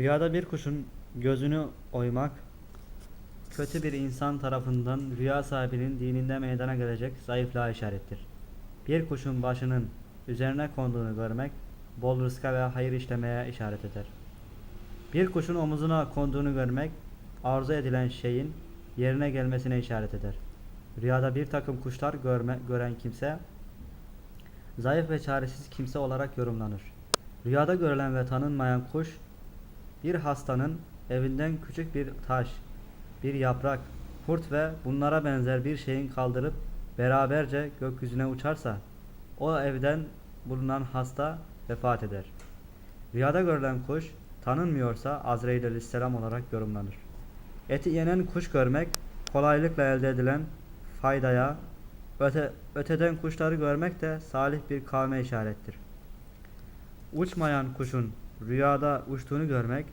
Rüyada bir kuşun gözünü oymak, kötü bir insan tarafından rüya sahibinin dininde meydana gelecek zayıflığa işarettir. Bir kuşun başının üzerine konduğunu görmek, bol rızka ve hayır işlemeye işaret eder. Bir kuşun omuzuna konduğunu görmek, arzu edilen şeyin yerine gelmesine işaret eder. Rüyada bir takım kuşlar görme, gören kimse, zayıf ve çaresiz kimse olarak yorumlanır. Rüyada görülen ve tanınmayan kuş, bir hastanın evinden küçük bir taş, bir yaprak, kurt ve bunlara benzer bir şeyin kaldırıp beraberce gökyüzüne uçarsa o evden bulunan hasta vefat eder. Rüyada görülen kuş tanınmıyorsa Azrail aleyhisselam olarak yorumlanır. Eti yenen kuş görmek kolaylıkla elde edilen faydaya, öte, öteden kuşları görmek de salih bir kavme işarettir. Uçmayan kuşun rüyada uçtuğunu görmek,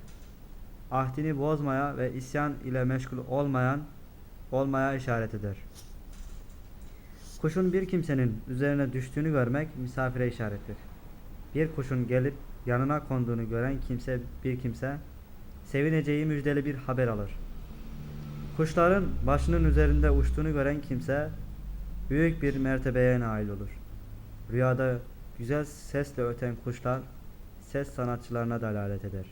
ahdini bozmaya ve isyan ile meşgul olmayan olmaya işaret eder. Kuşun bir kimsenin üzerine düştüğünü görmek misafire işarettir. Bir kuşun gelip yanına konduğunu gören kimse bir kimse sevineceği müjdeli bir haber alır. Kuşların başının üzerinde uçtuğunu gören kimse büyük bir mertebeye nail olur. Rüyada güzel sesle öten kuşlar ses sanatçılarına dalalet eder.